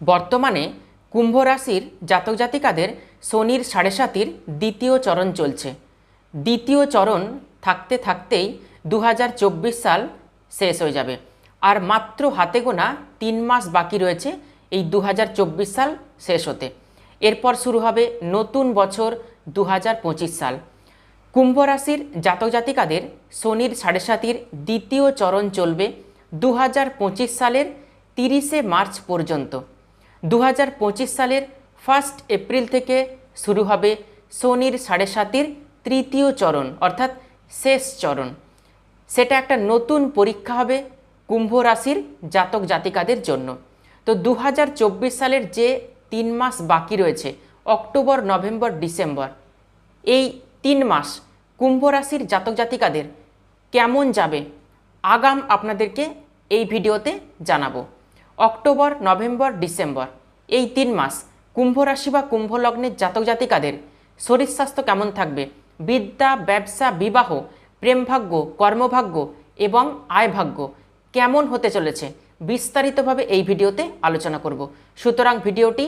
বর্তমানে কুম্ভ রাশির জাতক জাতিকাদের শনির সাড়ে সাতির দ্বিতীয় চরণ চলছে। দ্বিতীয় চরণ থাকতে থাকতেই দু হাজার চব্বিশ সাল শেষ হয়ে যাবে। আর মাত্র হাতে গোনা তিন মাস বাকি রয়েছে এই দু হাজার চব্বিশ সাল শেষ হতে। এরপর শুরু হবে নতুন বছর দু হাজার পঁচিশ সাল। কুম্ভ রাশির জাতক জাতিকাদের শনির সাড়ে সাতির দ্বিতীয় চরণ চলবে দু হাজার পঁচিশ সালের তিরিশে মার্চ পর্যন্ত। দু হাজার পঁচিশ সালের ফার্স্ট এপ্রিল থেকে শুরু হবে শনির সাড়ে সাতির তৃতীয় চরণ, অর্থাৎ শেষ চরণ। সেটা একটা নতুন পরীক্ষা হবে কুম্ভ রাশির জাতক জাতিকাদের জন্য। তো দু হাজার চব্বিশ সালের যে তিন মাস বাকি রয়েছে, অক্টোবর, নভেম্বর, ডিসেম্বর, এই তিন মাস কুম্ভ রাশির জাতক জাতিকাদের কেমন যাবে, আগাম আপনাদেরকে এই ভিডিওতে জানাব। October, November, December. এই তিন মাস, কুম্ভ রাশি বা কুম্ভ লগ্নের জাতক জাতিকাদের শরীর স্বাস্থ্য কেমন থাকবে? বিদ্যা, ব্যবসা, বিবাহ প্রেমভাগ্য কর্মভাগ্য এবং আয়ভাগ্য কেমন হতে চলেছে? বিস্তারিতভাবে এই ভিডিওতে আলোচনা করব। সুতরাং ভিডিওটি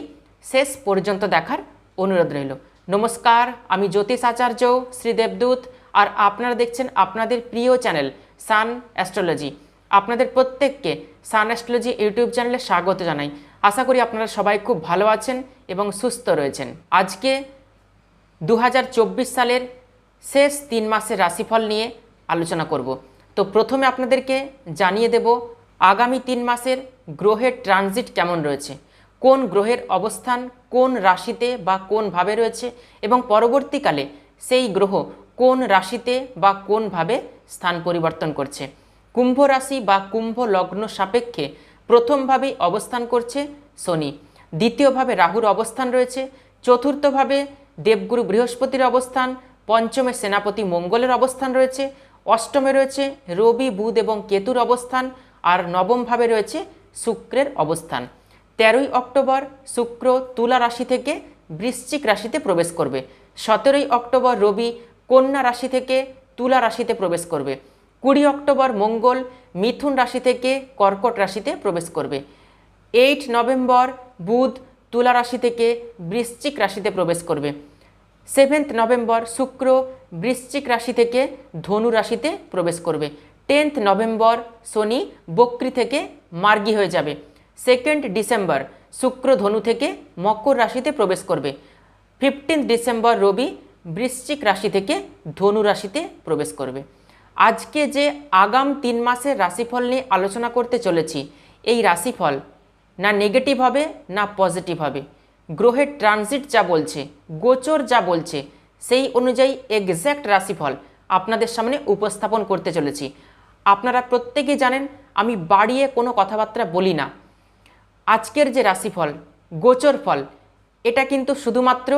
শেষ পর্যন্ত দেখার অনুরোধ রইল। নমস্কার, আমি জ্যোতিষ আচার্য শ্রী দেবদূত আর আপনারা দেখছেন আপনাদের প্রিয় চ্যানেল সান অ্যাস্ট্রোলজি। আপনাদের প্রত্যেককে সান অ্যাস্ট্রোলজি ইউটিউব চ্যানেলে স্বাগত জানাই। আশা করি আপনারা সবাই খুব ভালো আছেন এবং সুস্থ রয়েছেন। আজকে দু হাজার চব্বিশ সালের শেষ তিন মাসের রাশিফল নিয়ে আলোচনা করব। তো প্রথমে আপনাদেরকে জানিয়ে দেব আগামী তিন মাসের গ্রহের ট্রানজিট কেমন রয়েছে, কোন গ্রহের অবস্থান, কোন রাশিতে বা কোন ভাবে রয়েছে এবং পরবর্তীকালে সেই গ্রহ কোন রাশিতে বা কোন ভাবে স্থান পরিবর্তন করছে। কুম্ভ রাশি বা কুম্ভ লগ্ন সাপেক্ষে প্রথমভাবেই অবস্থান করছে শনি। দ্বিতীয়ভাবে রাহুর অবস্থান রয়েছে। চতুর্থভাবে দেবগুরু বৃহস্পতির অবস্থান। পঞ্চমে সেনাপতি মঙ্গলের অবস্থান রয়েছে। অষ্টমে রয়েছে রবি, বুধ এবং কেতুর অবস্থান। আর নবমভাবে রয়েছে শুক্রের অবস্থান। তেরোই অক্টোবর শুক্র তুলা রাশি থেকে বৃশ্চিক রাশিতে প্রবেশ করবে। সতেরোই অক্টোবর রবি কন্যা রাশি থেকে তুলা রাশিতে প্রবেশ করবে। কুড়ি অক্টোবর মঙ্গল মিথুন রাশি থেকে কর্কট রাশিতে প্রবেশ করবে। এইট নভেম্বর বুধ তুলা রাশি থেকে বৃশ্চিক রাশিতে প্রবেশ করবে। সেভেন্থ নভেম্বর শুক্র বৃশ্চিক রাশি থেকে ধনু রাশিতে প্রবেশ করবে। টেন্থ নভেম্বর শনি বক্রি থেকে মার্গী হয়ে যাবে। সেকেন্ড ডিসেম্বর শুক্র ধনু থেকে মকর রাশিতে প্রবেশ করবে। ফিফটিন্থ ডিসেম্বর রবি বৃশ্চিক রাশি থেকে ধনু রাশিতে প্রবেশ করবে। আজকে যে আগাম তিন মাসের রাশিফল নিয়ে আলোচনা করতে চলেছি, এই রাশিফল না নেগেটিভ হবে, না পজিটিভ হবে। গ্রহের ট্রানজিট যা বলছে, গোচর যা বলছে, সেই অনুযায়ী এক্স্যাক্ট রাশিফল আপনাদের সামনে উপস্থাপন করতে চলেছি। আপনারা প্রত্যেকেই জানেন, আমি বাড়িয়ে কোনো কথাবার্তা বলি না। আজকের যে রাশিফল, গোচর ফল, এটা কিন্তু শুধুমাত্র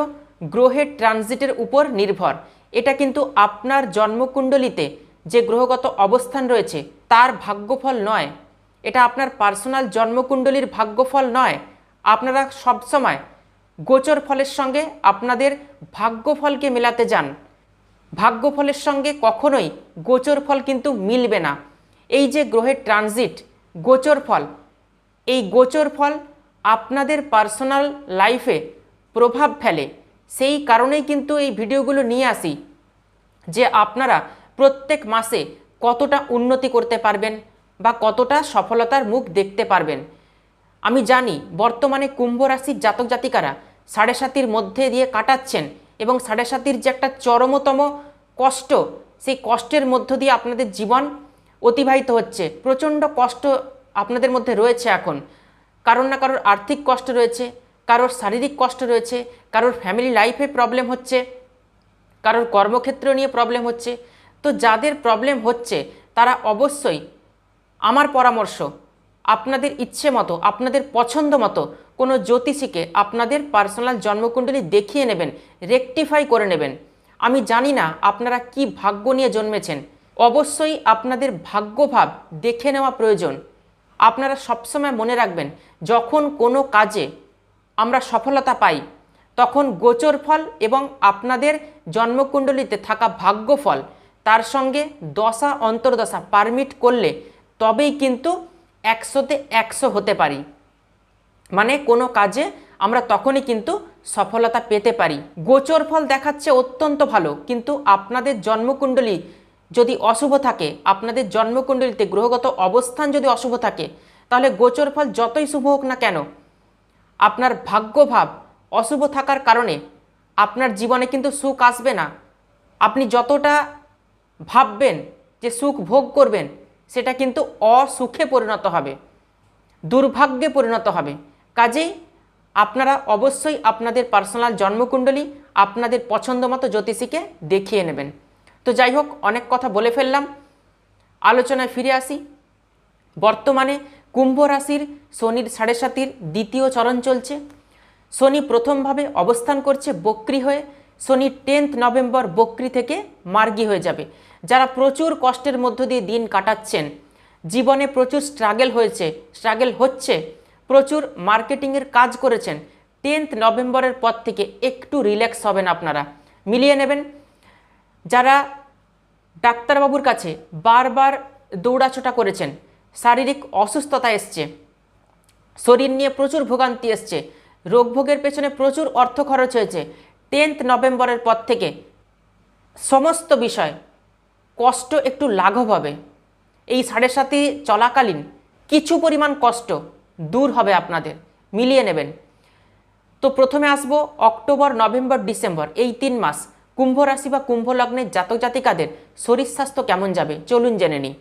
গ্রহের ট্রানজিটের উপর নির্ভর। এটা কিন্তু আপনার জন্মকুণ্ডলিতে যে গ্রহগত অবস্থান রয়েছে, তার ভাগ্যফল নয়। এটা আপনার পার্সোনাল জন্মকুণ্ডলীর ভাগ্যফল নয়। আপনারা সবসময় গোচর ফলের সঙ্গে আপনাদের ভাগ্যফলকে মেলাতে যান। ভাগ্যফলের সঙ্গে কখনোই গোচর ফল কিন্তু মিলবে না। এই যে গ্রহের ট্রানজিট, গোচর ফল, এই গোচর ফল আপনাদের পার্সোনাল লাইফে প্রভাব ফেলে। সেই কারণেই কিন্তু এই ভিডিওগুলো নিয়ে আসি, যে আপনারা প্রত্যেক মাসে কতটা উন্নতি করতে পারবেন বা কতটা সফলতার মুখ দেখতে পারবেন। আমি জানি বর্তমানে কুম্ভ রাশির জাতক জাতিকারা সাড়ে সাতির মধ্যে দিয়ে কাটাচ্ছেন এবং সাড়ে সাতির যে একটা চরমতম কষ্ট, সেই কষ্টের মধ্য দিয়ে আপনাদের জীবন অতিবাহিত হচ্ছে। প্রচণ্ড কষ্ট আপনাদের মধ্যে রয়েছে এখন। কারোর না কারোর আর্থিক কষ্ট রয়েছে, কারোর শারীরিক কষ্ট রয়েছে, কারোর ফ্যামিলি লাইফে প্রবলেম হচ্ছে, কারোর কর্মক্ষেত্র নিয়ে প্রবলেম হচ্ছে। তো যাদের প্রবলেম হচ্ছে, তারা অবশ্যই আমার পরামর্শ, আপনাদের ইচ্ছে মতো, আপনাদের পছন্দ মতো কোনো জ্যোতিষীকে আপনাদের পার্সোনাল জন্মকুণ্ডলী দেখিয়ে নেবেন রেকটিফাই করে নেবেন। আমি জানি না আপনারা কি ভাগ্য নিয়ে জন্মেছেন। অবশ্যই আপনাদের ভাগ্যভাব দেখে নেওয়া প্রয়োজন। আপনারা সবসময় মনে রাখবেন, যখন কোনো কাজে আমরা সফলতা পাই, তখন গোচর ফল এবং আপনাদের জন্মকুণ্ডলিতে থাকা ভাগ্যফল তার সঙ্গে দশা অন্তর্দশা পারমিট করলে তবেই কিন্তু একশোতে একশো হতে পারি। মানে কোনো কাজে আমরা তখনই কিন্তু সফলতা পেতে পারি। গোচর ফল দেখাচ্ছে অত্যন্ত ভালো, কিন্তু আপনাদের জন্মকুণ্ডলী যদি অশুভ থাকে, আপনাদের জন্মকুণ্ডলিতে গ্রহগত অবস্থান যদি অশুভ থাকে, তাহলে গোচর ফল যতই শুভ হোক না কেন, আপনার ভাগ্যভাব অশুভ থাকার কারণে আপনার জীবনে কিন্তু সুখ আসবে না। আপনি যতটা ভাববেন যে সুখ ভোগ করবেন, সেটা কিন্তু অসুখে পরিণত হবে, দুর্ভাগ্যে পরিণত হবে। কাজেই আপনারা অবশ্যই আপনাদের পার্সোনাল জন্মকুণ্ডলী আপনাদের পছন্দ মতো জ্যোতিষীকে দেখিয়ে নেবেন। তো যাই হোক, অনেক কথা বলে ফেললাম। আলোচনায় ফিরে আসি। বর্তমানে কুম্ভ রাশির শনির সাড়ে সাতির দ্বিতীয় চরণ চলছে। শনি প্রথমভাবে অবস্থান করছে বক্রি হয়ে। শনি টেন্থ নভেম্বর বক্রি থেকে মার্গী হয়ে যাবে। যারা প্রচুর কষ্টের মধ্য দিয়ে দিন কাটাচ্ছেন, জীবনে প্রচুর স্ট্রাগেল হয়েছে স্ট্রাগেল হচ্ছে, প্রচুর মার্কেটিংয়ের কাজ করেছেন, টেন্থ নভেম্বরের পর থেকে একটু রিল্যাক্স হবেন আপনারা। মিলিয়ে নেবেন। যারা ডাক্তারবাবুর কাছে বারবার দৌড়াছোটা করেছেন, শারীরিক অসুস্থতা এসছে, শরীর নিয়ে প্রচুর ভোগান্তি এসছে, রোগভোগের পেছনে প্রচুর অর্থ খরচ হয়েছে টেন্থ নভেম্বরের পর থেকে সমস্ত বিষয় কষ্ট একটু লাঘব হবে। এই সাড়ে সাথে চলাকালীন কিছু পরিমাণ কষ্ট দূর হবে আপনাদের, মিলিয়ে নেবেন। তো প্রথমে আসব অক্টোবর, নভেম্বর, ডিসেম্বর, এই তিন মাস। কুম্ভ রাশি বা কুম্ভ লগ্নের জাতক জাতিকাদের শরীর স্বাস্থ্য কেমন যাবে চলুন জেনে নিই।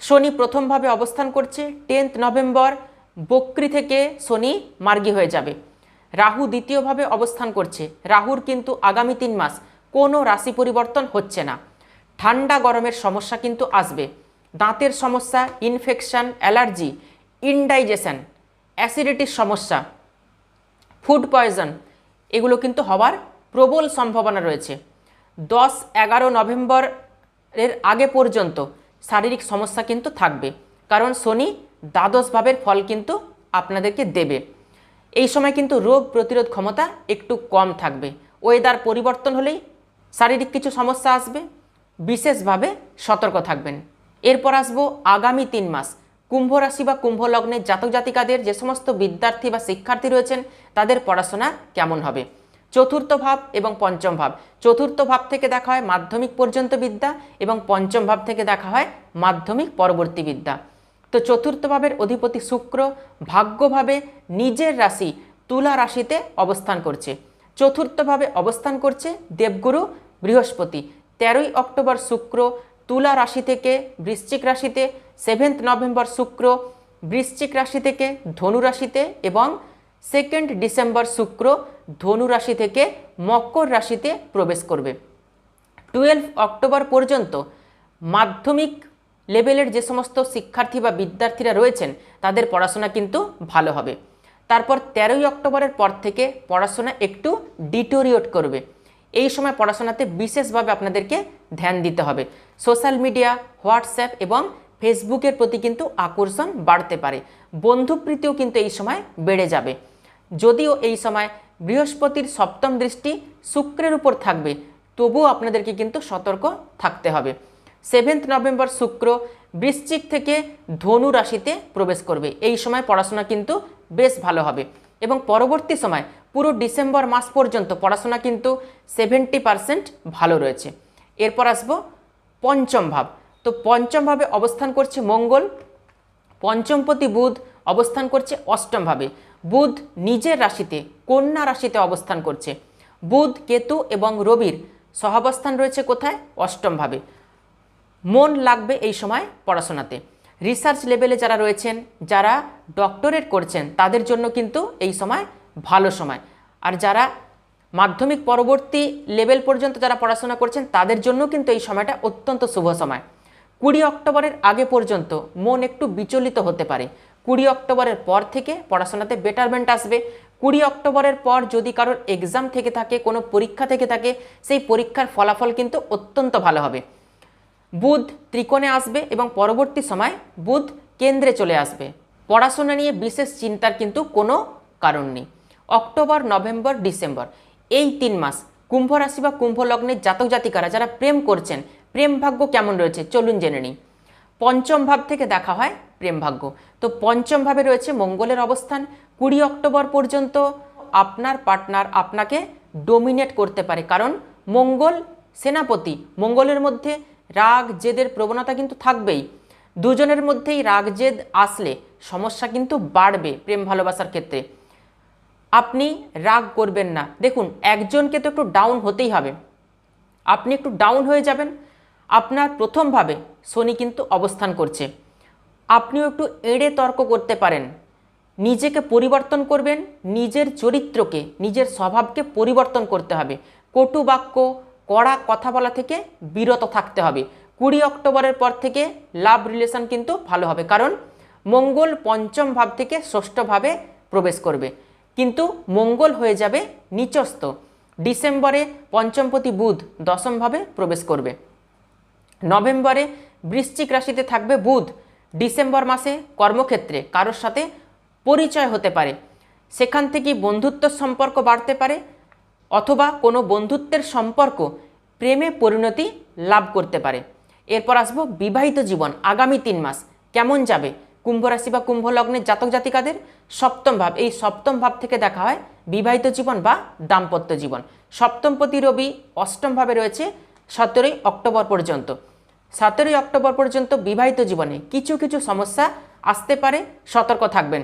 শনি প্রথমভাবে অবস্থান করছে, টেন্থ নভেম্বর বক্রি থেকে শনি মার্গী হয়ে যাবে। রাহু দ্বিতীয়ভাবে অবস্থান করছে। রাহুর কিন্তু আগামী তিন মাস কোনো রাশি পরিবর্তন হচ্ছে না। ঠান্ডা গরমের সমস্যা কিন্তু আসবে। দাঁতের সমস্যা ইনফেকশন অ্যালার্জি ইনডাইজেশন অ্যাসিডিটির সমস্যা ফুড পয়জন এগুলো কিন্তু হওয়ার প্রবল সম্ভাবনা রয়েছে। দশ, এগারো নভেম্বরের আগে পর্যন্ত শারীরিক সমস্যা কিন্তু থাকবে। কারণ শনি দ্বাদশ ভাবের ফল কিন্তু আপনাদেরকে দেবে। এই সময় কিন্তু রোগ প্রতিরোধ ক্ষমতা একটু কম থাকবে। ওয়েদার পরিবর্তন হলেই শারীরিক কিছু সমস্যা আসবে, বিশেষভাবে সতর্ক থাকবেন। এরপর আসব আগামী তিন মাস। কুম্ভ রাশি বা কুম্ভ লগ্নের জাতক জাতিকাদের যে সমস্ত বিদ্যার্থী বা শিক্ষার্থী রয়েছেন, তাদের পড়াশোনা কেমন হবে? চতুর্থ ভাব এবং পঞ্চম ভাব। চতুর্থ ভাব থেকে দেখা হয় মাধ্যমিক পর্যন্ত বিদ্যা এবং পঞ্চম ভাব থেকে দেখা হয় মাধ্যমিক পরবর্তী বিদ্যা। তো চতুর্থ ভাবের অধিপতি শুক্র ভাগ্যভাবে নিজের রাশি তুলা রাশিতে অবস্থান করছে। চতুর্থভাবে অবস্থান করছে দেবগুরু বৃহস্পতি। তেরোই অক্টোবর শুক্র তুলা রাশি থেকে বৃশ্চিক রাশিতে, সেভেন্থ নভেম্বর শুক্র বৃশ্চিক রাশি থেকে ধনু রাশিতে এবং সেকেন্ড ডিসেম্বর শুক্র ধনু রাশি থেকে মকর রাশিতে প্রবেশ করবে। টুয়েলভ অক্টোবর পর্যন্ত মাধ্যমিক লেভেলের যে সমস্ত শিক্ষার্থী বা বিদ্যার্থীরা রয়েছেন, তাদের পড়াশোনা কিন্তু ভালো হবে। তারপর তেরোই অক্টোবরের পর থেকে পড়াশোনা একটু ডিটোরিয়েট করবে। এই সময় পড়াশোনাতে বিশেষভাবে আপনাদেরকে ধ্যান দিতে হবে। সোশ্যাল মিডিয়া, হোয়াটসঅ্যাপ এবং ফেসবুকের প্রতি কিন্তু আকর্ষণ বাড়তে পারে। বন্ধুপ্রীতিও কিন্তু এই সময় বেড়ে যাবে। যদিও এই সময় বৃহস্পতির সপ্তম দৃষ্টি শুক্রের উপর থাকবে, তবুও আপনাদেরকে কিন্তু সতর্ক থাকতে হবে। সেভেন্থ নভেম্বর শুক্র বৃশ্চিক থেকে ধনু রাশিতে প্রবেশ করবে। এই সময় পড়াশোনা কিন্তু বেশ ভালো হবে এবং পরবর্তী সময় পুরো ডিসেম্বর মাস পর্যন্ত পড়াশোনা কিন্তু সেভেন্টি পারসেন্ট ভালো রয়েছে। এরপর আসব পঞ্চম ভাব। তো পঞ্চম ভাবে অবস্থান করছে মঙ্গল, পঞ্চমপতি বুধ অবস্থান করছে অষ্টমভাবে বুধ নিজের রাশিতে, কন্যা রাশিতে অবস্থান করছে। বুধ কেতু এবং রবির সহাবস্থান রয়েছে কোথায়? অষ্টমভাবে মন লাগবে এই সময় পড়াশোনাতে। রিসার্চ লেভেলে যারা রয়েছেন, যারা ডক্টরেট করছেন, তাদের জন্য কিন্তু এই সময় ভালো সময়। আর যারা মাধ্যমিক পরবর্তী লেভেল পর্যন্ত যারা পড়াশোনা করছেন, তাদের জন্য কিন্তু এই সময়টা অত্যন্ত শুভ সময়। কুড়ি অক্টোবরের আগে পর্যন্ত মন একটু বিচলিত হতে পারে। কুড়ি অক্টোবরের পর থেকে পড়াশোনাতে বেটারমেন্ট আসবে। কুড়ি অক্টোবরের পর যদি কারোর এক্সাম থেকে থাকে, কোনো পরীক্ষা থেকে থাকে, সেই পরীক্ষার ফলাফল কিন্তু অত্যন্ত ভালো হবে। বুধ ত্রিকোণে আসবে এবং পরবর্তী সময় বুধ কেন্দ্রে চলে আসবে। পড়াশোনা নিয়ে বিশেষ চিন্তার কিন্তু কোনো কারণ নেই। অক্টোবর, নভেম্বর, ডিসেম্বর, এই তিন মাস, কুম্ভ রাশি বা কুম্ভ লগ্নের জাতক জাতিকারা যারা প্রেম করছেন, প্রেম ভাগ্য কেমন রয়েছে চলুন জেনে নিই। পঞ্চম ভাব থেকে দেখা হয় প্রেম ভাগ্য। তো পঞ্চমভাবে রয়েছে মঙ্গলের অবস্থান। কুড়ি অক্টোবর পর্যন্ত আপনার পার্টনার আপনাকে ডোমিনেট করতে পারে। কারণ মঙ্গল সেনাপতি, মঙ্গলের মধ্যে রাগ, জেদের প্রবণতা কিন্তু থাকবেই। দুজনের মধ্যেই রাগ, জেদ আসলে সমস্যা কিন্তু বাড়বে প্রেম ভালোবাসার ক্ষেত্রে। আপনি রাগ করবেন না। দেখুন, একজনকে তো একটু ডাউন হতেই হবে। আপনি একটু ডাউন হয়ে যাবেন। আপনার প্রথমভাবে শনি কিন্তু অবস্থান করছে। আপনিও একটু এড়ে তর্ক করতে পারেন। নিজেকে পরিবর্তন করবেন, নিজের চরিত্রকে, নিজের স্বভাবকে পরিবর্তন করতে হবে। কটু বাক্য কড়া কথা বলা থেকে বিরত থাকতে হবে। কুড়ি অক্টোবরের পর থেকে লাভ রিলেশন কিন্তু ভালো হবে, কারণ মঙ্গল পঞ্চম ভাব থেকে ষষ্ঠভাবে প্রবেশ করবে। কিন্তু মঙ্গল হয়ে যাবে নিচস্থ। ডিসেম্বরে পঞ্চমপতি বুধ দশমভাবে প্রবেশ করবে। নভেম্বরে বৃশ্চিক রাশিতে থাকবে বুধ। ডিসেম্বর মাসে কর্মক্ষেত্রে কারোর সাথে পরিচয় হতে পারে। সেখান থেকে বন্ধুত্ব সম্পর্ক বাড়তে পারে। অথবা কোনো বন্ধুত্বের সম্পর্ক প্রেমে পরিণতি লাভ করতে পারে। এরপর আসব বিবাহিত জীবন, আগামী তিন মাস। কেমন যাবে? কুম্ভ রাশি বা কুম্ভ লগ্নের জাতক জাতিকাদের সপ্তম ভাব। এই সপ্তম ভাব থেকে দেখা হয় বিবাহিত জীবন বা দাম্পত্য জীবন। সপ্তমপতি রবি অষ্টম ভাবে রয়েছে সতেরোই অক্টোবর পর্যন্ত। সতেরোই অক্টোবর পর্যন্ত বিবাহিত জীবনে কিছু কিছু সমস্যা আসতে পারে। সতর্ক থাকবেন।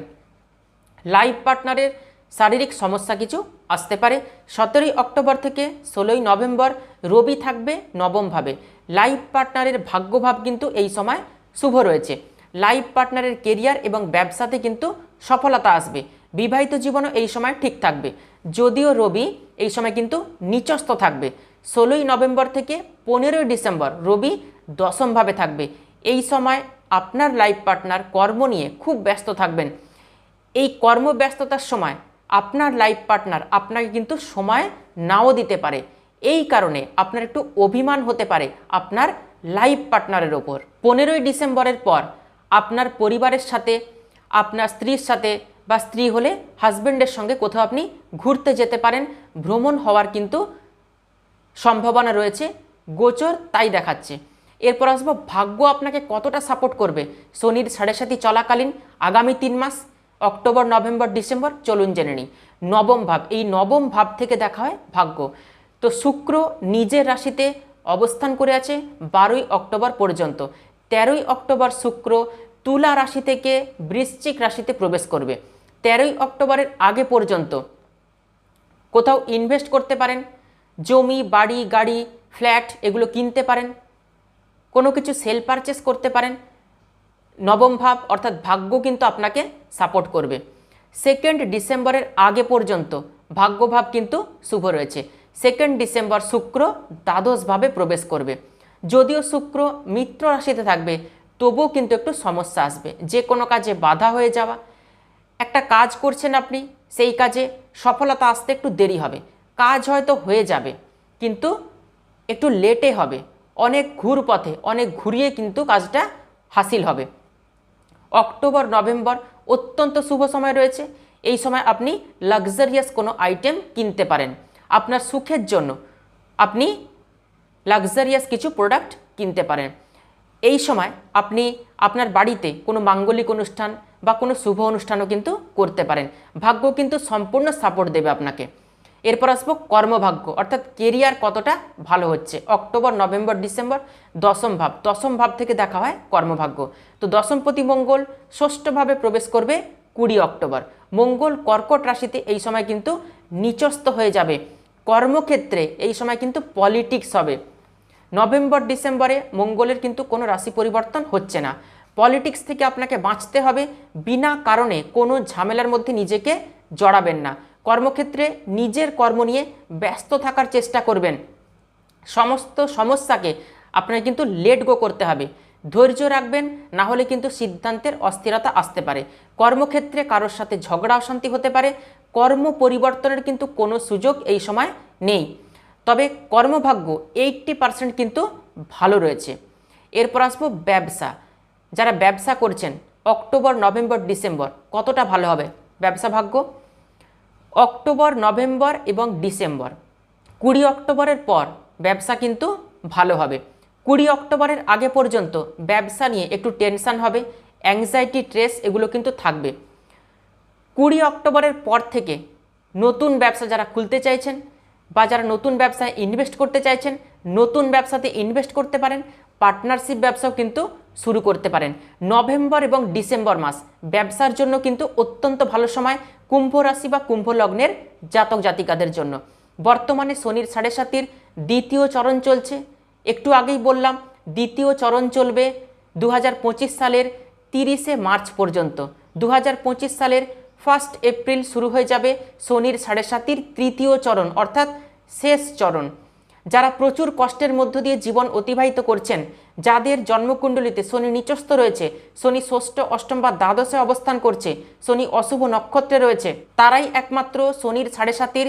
লাইফ পার্টনারের শারীরিক সমস্যা কিছু আসতে পারে। সতেরোই অক্টোবর থেকে ষোলোই নভেম্বর রবি থাকবে নবমভাবে। লাইফ পার্টনারের ভাগ্যভাব কিন্তু এই সময় শুভ রয়েছে। লাইফ পার্টনারের কেরিয়ার এবং ব্যবসাতে কিন্তু সফলতা আসবে। বিবাহিত জীবনও এই সময় ঠিক থাকবে। যদিও রবি এই সময় কিন্তু নিচস্থ থাকবে। ষোলোই নভেম্বর থেকে পনেরোই ডিসেম্বর রবি দশমভাবে থাকবে। এই সময় আপনার লাইফ পার্টনার কর্ম নিয়ে খুব ব্যস্ত থাকবেন। এই কর্মব্যস্ততার সময় আপনার লাইফ পার্টনার আপনাকে কিন্তু সময় নাও দিতে পারে। এই কারণে আপনার একটু অভিমান হতে পারে আপনার লাইফ পার্টনারের ওপর। পনেরোই ডিসেম্বরের পর আপনার পরিবারের সাথে, আপনার স্ত্রীর সাথে বা স্ত্রী হলে হাজব্যান্ডের সঙ্গে কোথাও আপনি ঘুরতে যেতে পারেন। ভ্রমণ হওয়ার কিন্তু সম্ভাবনা রয়েছে, গোচর তাই দেখাচ্ছে। এরপর আসব, ভাগ্য আপনাকে কতটা সাপোর্ট করবে? শনির সাড়ে সাতি চলাকালীন, আগামী তিন মাস অক্টোবর, নভেম্বর, ডিসেম্বর, চলুন জেনে নিই। নবম ভাব, এই নবম ভাব থেকে দেখা হয় ভাগ্য। তো শুক্র নিজের রাশিতে অবস্থান করে আছে বারোই অক্টোবর পর্যন্ত। তেরোই অক্টোবর শুক্র তুলা রাশি থেকে বৃশ্চিক রাশিতে প্রবেশ করবে। তেরোই অক্টোবরের আগে পর্যন্ত কোথাও ইনভেস্ট করতে পারেন, জমি, বাড়ি, গাড়ি ফ্ল্যাট এগুলো কিনতে পারেন, কোনো কিছু সেল পারচেস করতে পারেন নবম ভাব, অর্থাৎ ভাগ্য কিন্তু আপনাকে সাপোর্ট করবে। সেকেন্ড ডিসেম্বরের আগে পর্যন্ত ভাগ্যভাব কিন্তু শুভ রয়েছে। সেকেন্ড ডিসেম্বর শুক্র দ্বাদশভাবে প্রবেশ করবে। যদিও শুক্র মিত্র রাশিতে থাকবে, তবুও কিন্তু একটু সমস্যা আসবে। যে কোনো কাজে বাধা হয়ে যাওয়া। একটা কাজ করছেন আপনি, সেই কাজে সফলতা আসতে একটু দেরি হবে। কাজ হয়তো হয়ে যাবে, কিন্তু একটু লেটে হবে। অনেক ঘুর পথে অনেক ঘুরিয়ে কিন্তু কাজটা হাসিল হবে। অক্টোবর, নভেম্বর অত্যন্ত শুভ সময় রয়েছে। এই সময় আপনি লাক্সারিয়াস কোনো আইটেম কিনতে পারেন। আপনার সুখের জন্য আপনি লাক্সারিয়াস কিছু প্রোডাক্ট কিনতে পারেন। এই সময় আপনি আপনার বাড়িতে কোনো মাঙ্গলিক অনুষ্ঠান বা কোনো শুভ অনুষ্ঠানও কিন্তু করতে পারেন। ভাগ্য কিন্তু সম্পূর্ণ সাপোর্ট দেবে আপনাকে। এরপর আসব কর্মভাগ্য, অর্থাৎ কেরিয়ার কতটা ভালো হচ্ছে? অক্টোবর, নভেম্বর, ডিসেম্বর, দশম ভাব। দশম ভাব থেকে দেখা হয় কর্মভাগ্য। তো দশমপতি মঙ্গল ষষ্ঠভাবে প্রবেশ করবে কুড়ি অক্টোবর। মঙ্গল কর্কট রাশিতে এই সময় কিন্তু নিচস্থ হয়ে যাবে। কর্মক্ষেত্রে এই সময় কিন্তু পলিটিক্স হবে। নভেম্বর, ডিসেম্বরে মঙ্গলের কিন্তু কোনো রাশি পরিবর্তন হচ্ছে না। পলিটিক্স থেকে আপনাকে বাঁচতে হবে। বিনা কারণে কোনো ঝামেলার মধ্যে নিজেকে জড়াবেন না। কর্মক্ষেত্রে নিজের কর্ম নিয়ে ব্যস্ত থাকার চেষ্টা করবেন। সমস্ত সমস্যাকে আপনাকে কিন্তু লেট গো করতে হবে। ধৈর্য রাখবেন, না হলে কিন্তু সিদ্ধান্তের অস্থিরতা আসতে পারে। কর্মক্ষেত্রে কারোর সাথে ঝগড়া, অশান্তি হতে পারে। কর্ম পরিবর্তনের কিন্তু কোনো সুযোগ এই সময় নেই। তবে কর্মভাগ্য এইটটি পার্সেন্ট কিন্তু ভালো রয়েছে। এরপর আসব ব্যবসা। যারা ব্যবসা করছেন, অক্টোবর, নভেম্বর, ডিসেম্বর কতটা ভালো হবে? ব্যবসা ভাগ্য? অক্টোবর, নভেম্বর এবং ডিসেম্বর। কুড়ি অক্টোবরের পর ব্যবসা কিন্তু ভালো হবে। কুড়ি অক্টোবরের আগে পর্যন্ত ব্যবসা নিয়ে একটু টেনশন হবে অ্যাংজাইটি ট্রেস এগুলো কিন্তু থাকবে। কুড়ি অক্টোবরের পর থেকে নতুন ব্যবসা যারা খুলতে চাইছেন বা যারা নতুন ব্যবসায় ইনভেস্ট করতে চাইছেন, নতুন ব্যবসাতে ইনভেস্ট করতে পারেন পার্টনারশিপ ব্যবসাও কিন্তু শুরু করতে পারেন। নভেম্বর এবং ডিসেম্বর মাস ব্যবসার জন্য কিন্তু অত্যন্ত ভালো সময় কুম্ভ রাশি বা কুম্ভ লগ্নের জাতক জাতিকাদের জন্য। বর্তমানে শনির সাড়ে সাতির দ্বিতীয় চরণ চলছে। একটু আগেই বললাম, দ্বিতীয় চরণ চলবে দু হাজার পঁচিশ সালের তিরিশে মার্চ পর্যন্ত। দু হাজার পঁচিশ সালের ফার্স্ট এপ্রিল শুরু হয়ে যাবে শনির সাড়ে সাতির তৃতীয় চরণ, অর্থাৎ শেষ চরণ। যারা প্রচুর কষ্টের মধ্য দিয়ে জীবন অতিবাহিত করছেন, যাদের জন্মকুণ্ডলিতে শনি নিচস্থ রয়েছে, শনি ষষ্ঠ, অষ্টম বা দ্বাদশে অবস্থান করছে, শনি অশুভ নক্ষত্রে রয়েছে, তারাই একমাত্র শনির সাড়ে সাতির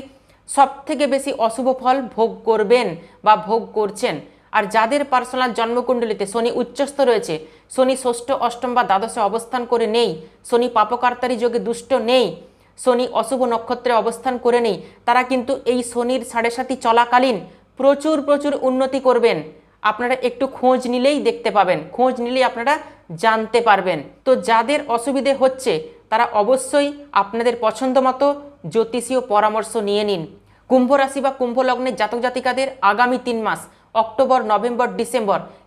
সব থেকে বেশি অশুভ ফল ভোগ করবেন বা ভোগ করছেন। আর যাদের পার্সোনাল জন্মকুণ্ডলিতে শনি উচ্চস্থ রয়েছে, শনি ষষ্ঠ, অষ্টম বা দ্বাদশে অবস্থান করে নেই, শনি পাপকার্তারি যোগে দুষ্ট নেই, শনি অশুভ নক্ষত্রে অবস্থান করে নেই, তারা কিন্তু এই শনির সাড়ে সাতি চলাকালীন প্রচুর প্রচুর উন্নতি করবেন। আপনারা একটু খোঁজ নিলেই দেখতে পাবেন। খোঁজ নিলেই আপনারা জানতে পারবেন। তো যাদের অসুবিধে হচ্ছে, তারা অবশ্যই আপনাদের পছন্দ মতো জ্যোতিষীয় পরামর্শ নিয়ে নিন। কুম্ভ রাশি বা কুম্ভ লগ্নের জাতক জাতিকাদের আগামী তিন মাস, অক্টোবর, নভেম্বর, ডিসেম্বর